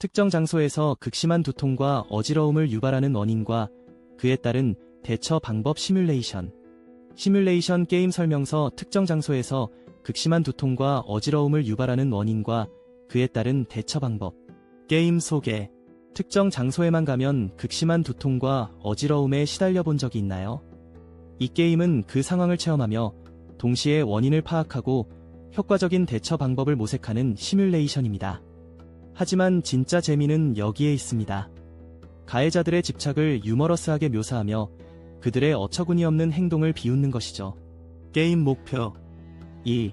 특정 장소에서 극심한 두통과 어지러움을 유발하는 원인과 그에 따른 대처 방법 시뮬레이션. 시뮬레이션 게임 설명서 특정 장소에서 극심한 두통과 어지러움을 유발하는 원인과 그에 따른 대처 방법. 게임 소개. 특정 장소에만 가면 극심한 두통과 어지러움에 시달려 본 적이 있나요? 이 게임은 그 상황을 체험하며 동시에 원인을 파악하고 효과적인 대처 방법을 모색하는 시뮬레이션입니다. 하지만 진짜 재미는 여기에 있습니다. 가해자들의 집착을 유머러스하게 묘사하며 그들의 어처구니 없는 행동을 비웃는 것이죠. 게임 목표 1.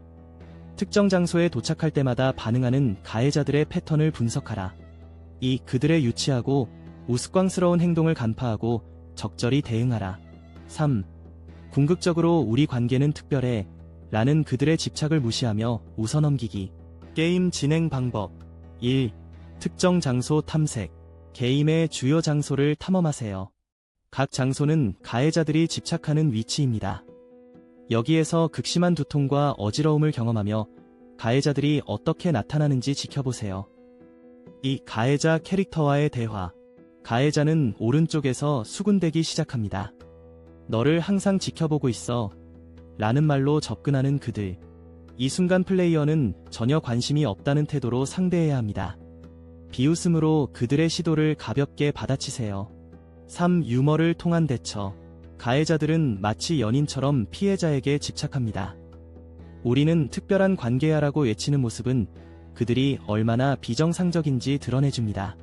특정 장소에 도착할 때마다 반응하는 가해자들의 패턴을 분석하라. 2. 그들의 유치하고 우스꽝스러운 행동을 간파하고 적절히 대응하라. 3. 궁극적으로 우리 관계는 특별해 라는 그들의 집착을 무시하며 웃어넘기기. 게임 진행 방법 1. 특정 장소 탐색. 게임의 주요 장소를 탐험하세요. 각 장소는 가해자들이 집착하는 위치입니다. 여기에서 극심한 두통과 어지러움을 경험하며 가해자들이 어떻게 나타나는지 지켜보세요. 이 가해자 캐릭터와의 대화. 가해자는 오른쪽에서 수군대기 시작합니다. 너를 항상 지켜보고 있어. 라는 말로 접근하는 그들. 이 순간 플레이어는 전혀 관심이 없다는 태도로 상대해야 합니다. 비웃음으로 그들의 시도를 가볍게 받아치세요. 3. 유머를 통한 대처. 가해자들은 마치 연인처럼 피해자에게 집착합니다. 우리는 특별한 관계야라고 외치는 모습은 그들이 얼마나 비정상적인지 드러내줍니다.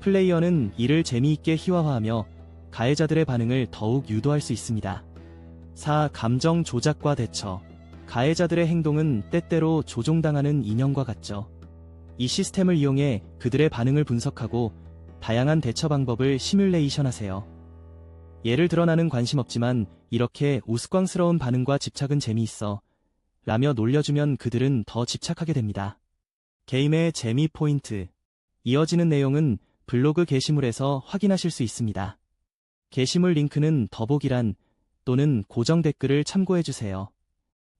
플레이어는 이를 재미있게 희화화하며 가해자들의 반응을 더욱 유도할 수 있습니다. 4. 감정 조작과 대처. 가해자들의 행동은 때때로 조종당하는 인형과 같죠. 이 시스템을 이용해 그들의 반응을 분석하고 다양한 대처 방법을 시뮬레이션 하세요. 예를 들어 나는 관심 없지만 이렇게 우스꽝스러운 반응과 집착은 재미있어. 라며 놀려주면 그들은 더 집착하게 됩니다. 게임의 재미 포인트. 이어지는 내용은 블로그 게시물에서 확인하실 수 있습니다. 게시물 링크는 더보기란 또는 고정 댓글을 참고해주세요.